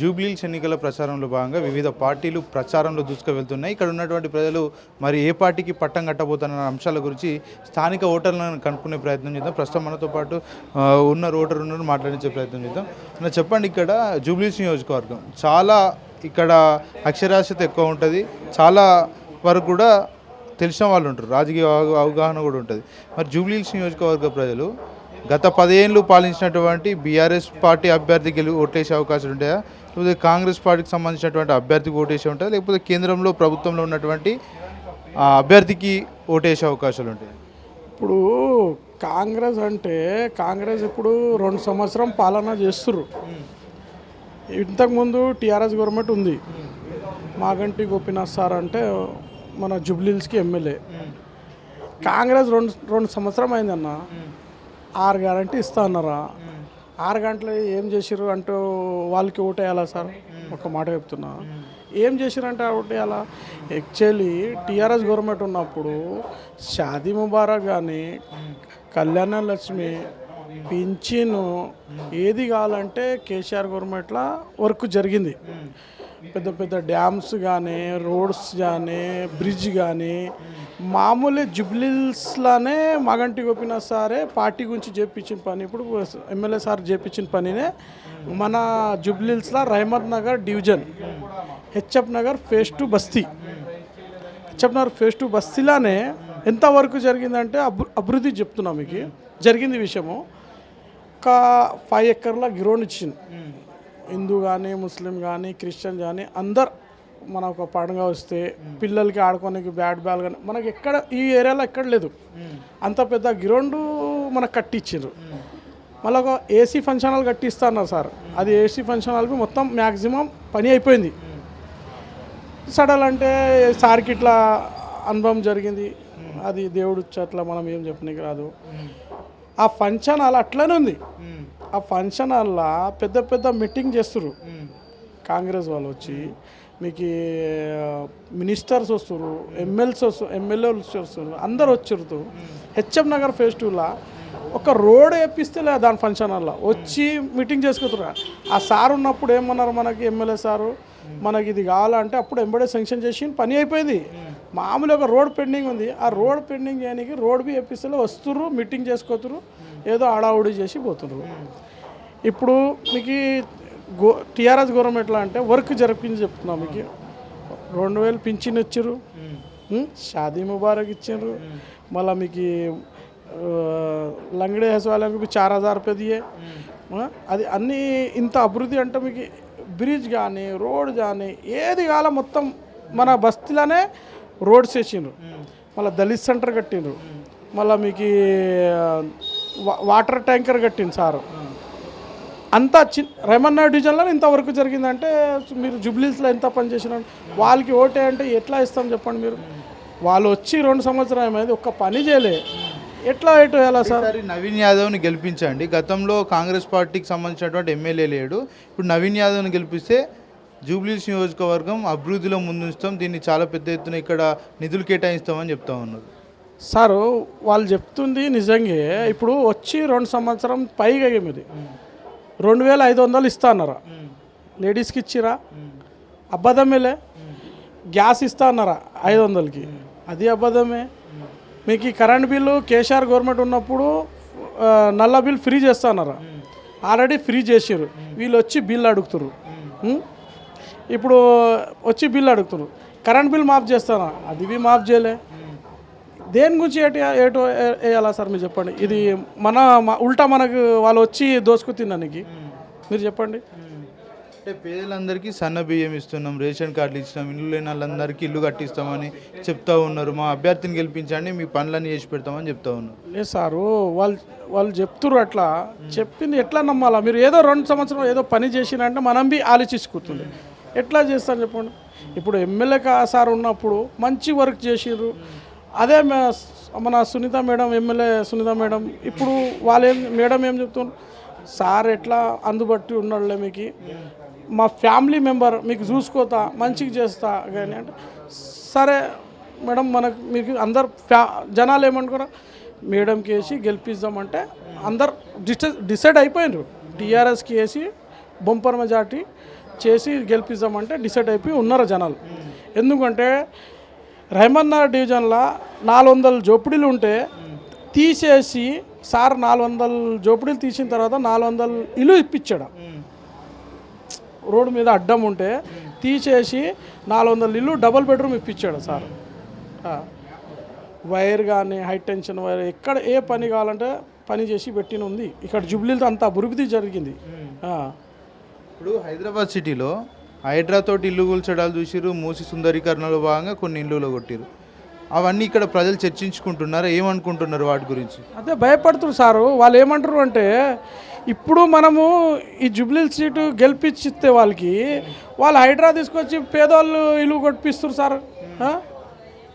జూబ్లీల్స్ ఎన్నికల ప్రచారంలో భాగంగా వివిధ పార్టీలు ప్రచారంలో దూసుకు వెళ్తున్నాయి ఇక్కడ ఉన్నటువంటి ప్రజలు మరి ఏ పార్టీకి పట్టం కట్టబోతున్న అంశాల గురించి స్థానిక ఓటర్లను కనుక్కునే ప్రయత్నం చేద్దాం. ప్రస్తుతం మనతో పాటు ఉన్న ఓటర్ ఉన్నారు మాట్లాడించే ప్రయత్నం చేద్దాం. చెప్పండి ఇక్కడ జూబ్లీస్ నియోజకవర్గం చాలా ఇక్కడ అక్షరాస్యత ఎక్కువ ఉంటుంది. చాలా వరకు కూడా తెలిసిన వాళ్ళు ఉంటారు. రాజకీయ అవగాహన కూడా ఉంటుంది. మరి జూబ్లీస్ నియోజకవర్గ ప్రజలు గత పదేళ్ళు పాలించినటువంటి బీఆర్ఎస్ పార్టీ అభ్యర్థికి గెలు ఓటేసే అవకాశాలు ఉంటాయా? లేకపోతే కాంగ్రెస్ పార్టీకి సంబంధించినటువంటి అభ్యర్థికి ఓటేసే ఉంటాయా? లేకపోతే కేంద్రంలో ప్రభుత్వంలో ఉన్నటువంటి అభ్యర్థికి ఓటేసే అవకాశాలు ఉంటాయి? ఇప్పుడు కాంగ్రెస్ అంటే కాంగ్రెస్ ఇప్పుడు రెండు సంవత్సరం పాలన చేస్తుర్రు. ఇంతకుముందు టీఆర్ఎస్ గవర్నమెంట్ ఉంది. మాగంటి గోపీనాథ్ సార్ అంటే మన జుబ్లీల్స్కి ఎమ్మెల్యే. కాంగ్రెస్ రెండు రెండు సంవత్సరం అయిందన్న. ఆరు గ్యారంటీ ఇస్తా అన్నారా? ఆరు గంటలు ఏం చేసిర్రు అంటూ వాళ్ళకి ఓటేయాలా సార్? ఒక మాట చెప్తున్నా. ఏం చేసిరంటే ఓటేయాలా? యాక్చువల్లీ టీఆర్ఎస్ గవర్నమెంట్ ఉన్నప్పుడు షాదీ ముబారక్ కానీ కళ్యాణ లక్ష్మి పింఛను ఏది కావాలంటే కేసీఆర్ గవర్నమెంట్లో వర్క్ జరిగింది. పెద్ద పెద్ద డ్యామ్స్ కానీ రోడ్స్ కానీ బ్రిడ్జ్ కానీ మామూలే జుబ్లీస్లానే మగంటి గోపినాథ్ సారే పార్టీ గురించి చేపించిన పని ఇప్పుడు ఎమ్మెల్యే సార్ చేపించిన పనినే మన జుబ్లిల్స్లో Rahmat Nagar division HF Nagar phase two బస్తీ. హెచ్ఎఫ్ నగర్ ఫేస్ టు బస్తీలానే ఎంతవరకు జరిగిందంటే అభి అభివృద్ధి చెప్తున్నా మీకు. జరిగింది విషయము. ఒక ఫైవ్ ఎకర్ల గ్రౌండ్ ఇచ్చింది హిందూ కానీ ముస్లిం కానీ క్రిస్టియన్ కానీ అందరు మన ఒక పండుగ వస్తే పిల్లలకి ఆడుకోనికి బ్యాట్ బాల్ కానీ మనకి ఎక్కడ ఈ ఏరియాలో ఎక్కడ లేదు. అంత పెద్ద గ్రౌండ్ మనకు కట్టించారు మళ్ళీ ఒక ఏసీ ఫంక్షన్ హాల్ కట్టిస్తా అన్నారు సార్. అది ఏసీ ఫంక్షన్ హాల్కి మొత్తం మ్యాక్సిమం పని అయిపోయింది. సడల్ అంటే సార్కి ఇట్లా అనుభవం జరిగింది. అది దేవుడు అట్లా మనం ఏం చెప్పనికి రాదు. ఆ ఫంక్షన్ హాల్ అట్లనే ఉంది. ఆ ఫంక్షన్ హాల్లో పెద్ద పెద్ద మీటింగ్ చేస్తారు కాంగ్రెస్ వాళ్ళు వచ్చి మీకు మినిస్టర్స్ వస్తారు ఎమ్మెల్సీ వస్తారు ఎమ్మెల్యేలు వస్తారు అందరు వచ్చారు హెచ్ఎం నగర్ ఫేస్ టూలో ఒక రోడ్ వేపిస్తే లేదా దాని ఫంక్షన్ హాల్లో. వచ్చి మీటింగ్ చేసుకుంటారు ఆ సార్ ఉన్నప్పుడు ఏమన్నారు మనకి ఎమ్మెల్యే సారు? మనకి ఇది కావాలంటే అప్పుడు ఎంబడే శాంక్షన్ చేసి పని అయిపోయింది. మామూలు ఒక రోడ్ పెండింగ్ ఉంది. ఆ రోడ్ పెండింగ్ చేయడానికి రోడ్ బి ఎపిస్తేలో వస్తుర్రు మీటింగ్ చేసుకోతురు ఏదో ఆడావుడి చేసి పోతున్నారు ఇప్పుడు మీకు గో టీఆర్ఎస్ గవర్నమెంట్ ఎట్లా అంటే వర్క్ జరిపించి చెప్తున్నా మీకు. రెండు వేలు పింఛన్ ఇచ్చారు షాదీ ముబారక్ ఇచ్చారు మళ్ళీ మీకు లంగడే హెసవాళ్ళకి చార్ హజార్ రూపాయ అది అన్నీ ఇంత అభివృద్ధి అంటే మీకు బ్రిడ్జ్ కానీ రోడ్ కానీ ఏది కాల మొత్తం మన బస్తీలోనే రోడ్స్ వేసిండ్రు. మళ్ళీ దళిత్ సెంటర్ కట్టిండ్రు. మళ్ళీ మీకు వాటర్ ట్యాంకర్ కట్టింది సారు. అంతా చి రెమన్నా డివిజన్లో ఇంతవరకు జరిగిందంటే మీరు జుబ్లీస్లో ఎంత పని చేసిన వాళ్ళకి ఓటే అంటే ఎట్లా ఇస్తాం చెప్పండి మీరు? వాళ్ళు వచ్చి రెండు సంవత్సరాలు ఏమైంది ఒక్క పని చేయలే. ఎట్లా ఎటు ఎలా సార్? నవీన్ యాదవ్ని గెలిపించండి. గతంలో కాంగ్రెస్ పార్టీకి సంబంధించినటువంటి ఎమ్మెల్యే లేడు. ఇప్పుడు నవీన్ యాదవ్ని గెలిపిస్తే జూబ్లీస్ నియోజకవర్గం అభివృద్ధిలో ముందుంచుతాం. దీన్ని చాలా పెద్ద ఎత్తున ఇక్కడ నిధులు కేటాయిస్తామని చెప్తా ఉన్నారు సారు వాళ్ళు చెప్తుంది నిజంగా ఇప్పుడు వచ్చి రెండు సంవత్సరం పైగా ఏమిది? రెండు వేల ఐదు వందలు ఇస్తా అన్నారా? లేడీస్కి ఇచ్చిరా? అబద్ధమేలే? గ్యాస్ ఇస్తా అన్నారా ఐదు వందలకి? అది అబద్ధమే? మీకు ఈ కరెంట్ బిల్లు కేసీఆర్ గవర్నమెంట్ ఉన్నప్పుడు నల్ల బిల్ ఫ్రీ చేస్తా అన్నారా? ఆల్రెడీ ఫ్రీ చేసారు వీళ్ళు వచ్చి బిల్ అడుగుతారు ఇప్పుడు వచ్చి బిల్ అడుగుతారు కరెంట్ బిల్ మాఫ్ చేస్తానా? అది బి మాఫ్ చేయలే. దేని గురించి ఏటి ఏటో వేయాలా సార్ మీరు చెప్పండి? ఇది మన ఉల్టా మనకు వాళ్ళు వచ్చి దోసుకు తినడానికి మీరు చెప్పండి. అంటే పేదలందరికీ సన్న బియ్యం ఇస్తున్నాం రేషన్ కార్డులు ఇచ్చినాం ఇల్లు లేని వాళ్ళందరికీ ఇల్లు కట్టిస్తామని చెప్తా ఉన్నారు. మా అభ్యర్థిని గెలిపించండి మీ పనులన్నీ చేసి పెడతామని చెప్తా ఉన్నారు. లేదు సారు వాళ్ళు వాళ్ళు చెప్తురు అట్లా. చెప్పింది ఎట్లా నమ్మాలా? మీరు ఏదో రెండు సంవత్సరం ఏదో పని చేసినంటే మనం బి ఆలోచించుకుంటుంది. ఎట్లా చేస్తారు చెప్పండి? ఇప్పుడు ఎమ్మెల్యే కా- సార్ ఉన్నప్పుడు మంచి వర్క్ చేసిర్రు. అదే మన Sunitha madam MLA Sunitha madam ఇప్పుడు వాళ్ళేం మేడం ఏం చెప్తున్నారు? సార్ ఎట్లా అందుబాటు ఉన్నాడులే మీకు? మా ఫ్యామిలీ మెంబర్ మీకు చూసుకోతా మంచిగా చేస్తా కానీ అంటే సరే మేడం మనకు మీకు అందరు ఫ్యా జనాలు ఏమనుకున్నారు? మేడంకి వేసి గెలిపిద్దామంటే అందరు డిసైడ్ డిసైడ్ అయిపోయినారు టీఆర్ఎస్కి వేసి బొంపర్ మెజార్టీ చేసి గెలిపిద్దామంటే డిసైడ్ అయిపోయి ఉన్నారు జనాలు? ఎందుకంటే రహమన్నర్ డివిజన్లో నాలుగు వందల జోపిడీలు ఉంటే తీసేసి సార్ నాలుగు వందల జోపిడీలు తీసిన తర్వాత నాలుగు వందల ఇల్లు ఇప్పించాడు రోడ్డు మీద అడ్డం ఉంటే తీసేసి నాలుగు వందల ఇల్లు డబుల్ బెడ్రూమ్ ఇప్పించాడు సార్. వైర్ కానీ హై టెన్షన్ వైర్ ఎక్కడ ఏ పని కావాలంటే పని చేసి పెట్టిన ఉంది ఇక్కడ జూబ్లీలతో అంత అభివృద్ధి జరిగింది. ఇప్పుడు హైదరాబాద్ సిటీలో హైడ్రా ఇల్లు కూల్చడాలు చూసిరు మూసి సుందరీకరణలో భాగంగా కొన్ని ఇల్లులో కొట్టిరు అవన్నీ ఇక్కడ ప్రజలు చర్చించుకుంటున్నారు? ఏమనుకుంటున్నారు వాటి గురించి? అదే భయపడుతున్నారు సారు. వాళ్ళు ఏమంటారు అంటే ఇప్పుడు మనము ఈ జుబ్లీ సీటు గెలిపించితే వాళ్ళకి వాళ్ళు హైడ్రా తీసుకొచ్చి పేదవాళ్ళు ఇల్లు కొట్టిస్తారు సార్.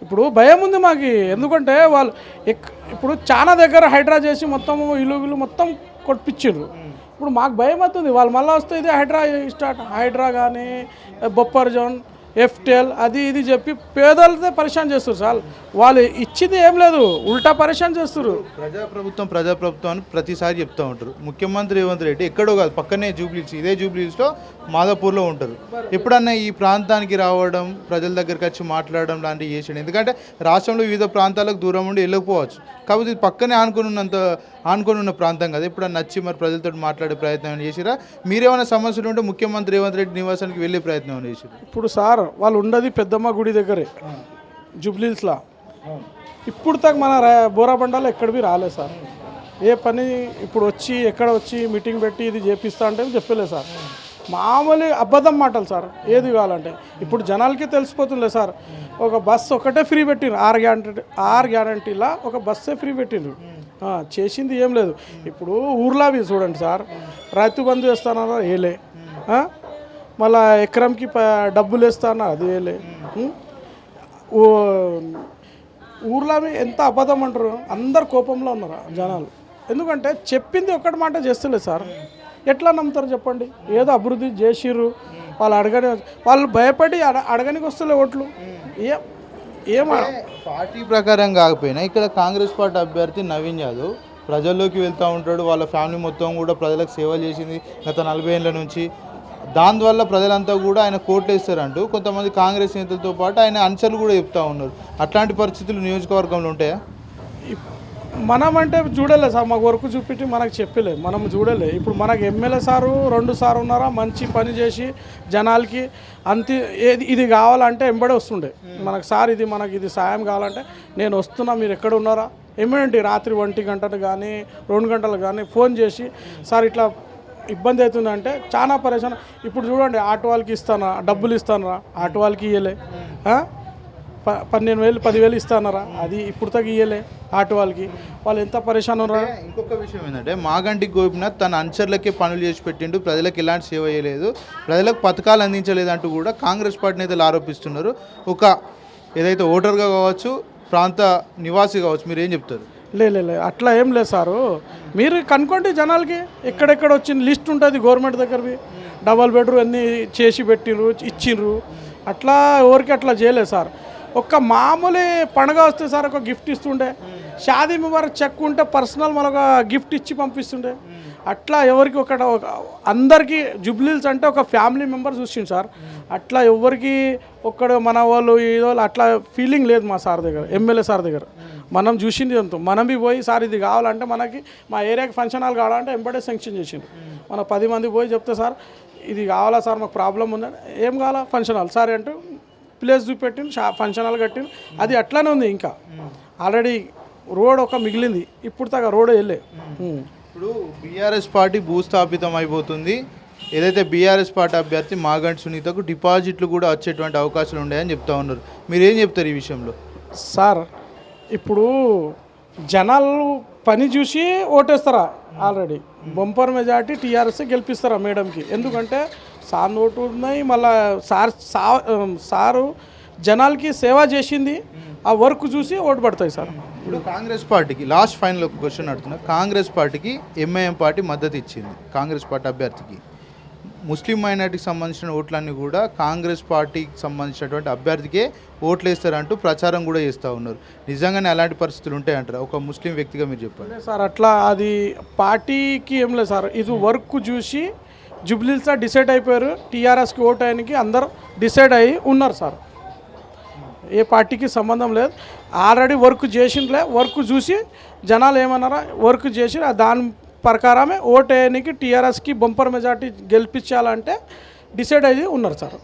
ఇప్పుడు భయం ఉంది మాకు. ఎందుకంటే వాళ్ళు ఎక్ ఇప్పుడు చాలా దగ్గర హైడ్రా చేసి మొత్తం ఇల్లు మొత్తం కొట్టించారు ఇప్పుడు మాకు భయం అవుతుంది. వాళ్ళు మళ్ళీ వస్తే ఇది హైడ్రా స్టార్ట్. హైడ్రా కానీ బొప్పర్ జోన్ ఎఫ్టెల్ అది ఇది చెప్పి పేదలతో పరిశాన్ చేస్తారు సార్. వాళ్ళు ఇచ్చింది ఏం లేదు. ఉల్టా పరిశాన్ చేస్తారు ప్రజాప్రభుత్వం ప్రజాప్రభుత్వం అని ప్రతిసారి చెప్తూ ఉంటారు. ముఖ్యమంత్రి రేవంత్ రెడ్డి ఎక్కడో కాదు పక్కనే జూబ్లీస్ ఇదే జూబ్లీస్లో మాదాపూర్లో ఉంటారు. ఎప్పుడన్నా ఈ ప్రాంతానికి రావడం ప్రజల దగ్గరికి వచ్చి మాట్లాడడం లాంటివి చేసాడు. ఎందుకంటే రాష్ట్రంలో వివిధ ప్రాంతాలకు దూరం ఉండి వెళ్ళకపోవచ్చు. కాకపోతే ఇది పక్కనే ఆనుకొని ఉన్నంత ఆనుకొని ఉన్న ప్రాంతం కదా. ఎప్పుడన్నా నచ్చి మరి ప్రజలతో మాట్లాడే ప్రయత్నం చేసిరా? మీరేమైనా సమస్యలు ఉంటే ముఖ్యమంత్రి రేవంత్ రెడ్డి నివాసానికి వెళ్ళే ప్రయత్నం ఏమైనా ఇప్పుడు సార్ వాళ్ళు ఉండదు పెద్దమ్మ గుడి దగ్గరే జూబ్లీస్లా ఇప్పుడు దాకా మన రా- బోరాబండాలో ఎక్కడివి రాలేదు సార్. ఏ పని ఇప్పుడు వచ్చి ఎక్కడ వచ్చి మీటింగ్ పెట్టి ఇది చేపిస్తా అంటే చెప్పలేదు సార్. మామూలు అబద్ధం మాటలు సార్ ఏది కావాలంటే. ఇప్పుడు జనాలకి తెలిసిపోతుండే సార్ ఒక బస్సు ఒకటే ఫ్రీ పెట్టిండ్రు. ఆరు గ్యారంటీ ఆరు గ్యారంటీలా ఒక బస్సే ఫ్రీ పెట్టిండ్రు. చేసింది ఏం లేదు. ఇప్పుడు ఊర్లావి చూడండి సార్ రైతు బంధు వేస్తానన్నా ఏలే. మళ్ళా ఎకరంకి డబ్బులు వేస్తానా అది వేయలే ఊర్లావి ఎంత అబద్ధం అంటారు? అందరు కోపంలో ఉన్నారు జనాలు? ఎందుకంటే చెప్పింది ఒక్కటి మాట చేస్తలేదు సార్. ఎట్లా నమ్ముతారు చెప్పండి? ఏదో అభివృద్ధి చేసిర్రు. వాళ్ళు అడగని వాళ్ళు భయపడి అడగనికి వస్తలే ఓట్లు. ఏ ఏమా? పార్టీ ప్రకారం కాకపోయినా ఇక్కడ కాంగ్రెస్ పార్టీ అభ్యర్థి నవీన్ యాదవ్ ప్రజల్లోకి వెళ్తూ ఉంటాడు. వాళ్ళ ఫ్యామిలీ మొత్తం కూడా ప్రజలకు సేవ చేసింది గత నలభై ఏళ్ళ నుంచి. దానివల్ల ప్రజలంతా కూడా ఆయన కోట్లు వేస్తారంటూ కొంతమంది కాంగ్రెస్ నేతలతో పాటు ఆయన అనుచరులు కూడా చెప్తా ఉన్నారు. అట్లాంటి పరిస్థితులు నియోజకవర్గంలో ఉంటాయా? మనమంటే మనం అంటే చూడలే సార్ మాకు వర్క్ చూపెట్టి మనకు చెప్పలే మనం చూడలే. ఇప్పుడు మనకు ఎమ్మెల్యే సారు రెండు సార్ ఉన్నారా మంచి పని చేసి జనాలకి అంతి ఏది ఇది కావాలంటే ఎంబడే వస్తుండే. మనకు సార్ ఇది మనకి ఇది సాయం కావాలంటే నేను వస్తున్నా మీరు ఎక్కడ ఉన్నారా? ఎమ్మడండి రాత్రి ఒంటి గంటలు కానీ రెండు గంటలు కానీ ఫోన్ చేసి సార్ ఇట్లా ఇబ్బంది అవుతుందంటే చాలా పరేషాన్ ఇప్పుడు చూడండి ఆటో వాళ్ళకి ఇస్తానా డబ్బులు ఇస్తానరా? ఆటో వాళ్ళకి ఇవ్వలే ప- పన్నెండు వేలు పదివేలు ఇస్తానరా అది ఇప్పుడు తగ్గ ఇయ్యలే ఆటో వాళ్ళకి. వాళ్ళు ఎంత పరేషాన్ ఉన్నారా? ఇంకొక విషయం ఏంటంటే మాగంటి గోపినాథ్ తన అనుచరులకే పనులు చేసి పెట్టిండు. ప్రజలకు ఎలాంటి సేవ చేయలేదు. ప్రజలకు పథకాలు అందించలేదంటూ కూడా కాంగ్రెస్ పార్టీ నేతలు ఆరోపిస్తున్నారు. ఒక ఏదైతే ఓటర్గా కావచ్చు ప్రాంత నివాసి కావచ్చు మీరు ఏం చెప్తారు? లే లే లే అట్లా ఏం లేదు సారు. మీరు కనుక్కోండి జనాలకి. ఎక్కడెక్కడ వచ్చిన లిస్ట్ ఉంటుంది గవర్నమెంట్ దగ్గరవి. డబల్ బెడ్రూమ్ అన్నీ చేసి పెట్టిర్రు ఇచ్చిండ్రు అట్లా ఎవరికి అట్లా చేయలేదు సార్. ఒక్క మామూలు పండగ వస్తే సార్ ఒక గిఫ్ట్ ఇస్తుండే. షాదీ ముబారక్ చెక్ ఉంటే పర్సనల్ మనకు గిఫ్ట్ ఇచ్చి పంపిస్తుండే. అట్లా ఎవరికి ఒక అందరికీ జుబ్లీల్స్ అంటే ఒక ఫ్యామిలీ మెంబర్ చూసిండు సార్. అట్లా ఎవరికి ఒక్కడ మన వాళ్ళు ఏదో అట్లా ఫీలింగ్ లేదు మా సార్ దగ్గర ఎమ్మెల్యే సార్ దగ్గర. మనం చూసింది ఎంతో మనం పోయి సార్ ఇది కావాలంటే మనకి మా ఏరియాకి ఫంక్షన్ హాల్ కావాలంటే ఎంబడే శాంక్షన్ చేసిండు. మన పది మంది పోయి చెప్తే సార్ ఇది కావాలా సార్? మాకు ప్రాబ్లం ఉందని. ఏం కావాలా? Function hall. సార్ అంటూ ప్లేస్ చూపెట్టిండు షా ఫంక్షన్ హాల్ కట్టిండు. అది అట్లానే ఉంది ఇంకా. ఆల్రెడీ రోడ్ ఒక మిగిలింది. ఇప్పుడు దాకా రోడ్ వెళ్ళే. ఇప్పుడు బీఆర్ఎస్ పార్టీ భూస్థాపితం అయిపోతుంది. ఏదైతే బీఆర్ఎస్ పార్టీ అభ్యర్థి మాగంటి సునీతకు డిపాజిట్లు కూడా వచ్చేటువంటి అవకాశాలు ఉన్నాయని చెప్తా ఉన్నారు. మీరు ఏం చెప్తారు ఈ విషయంలో? సార్ ఇప్పుడు జనాలు పని చూసి ఓటేస్తారా ఆల్రెడీ? బొంపర్ మెజార్టీ టీఆర్ఎస్ గెలిపిస్తారా మేడంకి? ఎందుకంటే సార్ ఓటు ఉన్నాయి మళ్ళా సార్ సారు జనాలకి సేవ చేసింది ఆ వర్క్ చూసి ఓటు పడతాయి సార్. ఇప్పుడు కాంగ్రెస్ పార్టీకి లాస్ట్ ఫైనల్ ఒక క్వశ్చన్ అడుగుతున్నా. కాంగ్రెస్ పార్టీకి ఎంఐఎం పార్టీ మద్దతు ఇచ్చింది కాంగ్రెస్ పార్టీ అభ్యర్థికి. ముస్లిం మైనార్టీకి సంబంధించిన ఓట్లన్నీ కూడా కాంగ్రెస్ పార్టీకి సంబంధించినటువంటి అభ్యర్థికే ఓట్లు వేస్తారంటూ ప్రచారం కూడా చేస్తూ ఉన్నారు. నిజంగానే అలాంటి పరిస్థితులు ఉంటాయంటారా ఒక ముస్లిం వ్యక్తిగా మీరు చెప్పండి. సార్ అట్లా అది పార్టీకి ఏం లేదు సార్. ఇది వర్క్ చూసి జూబ్లీస్లో డిసైడ్ అయిపోయారు. టీఆర్ఎస్కి ఓటు అయ్యానికి అందరు డిసైడ్ అయ్యి ఉన్నారు సార్. ఏ పార్టీకి సంబంధం లేదు. Already work చేసిండ్లే. వర్క్ చూసి జనాలు ఏమన్నారా? వర్క్ చేసి ఆ దాని ప్రకారమే ఓటు వేయడానికి టీఆర్ఎస్కి బంపర్ మెజార్టీ గెలిపించాలంటే డిసైడ్ అయ్యి ఉన్నారు సార్.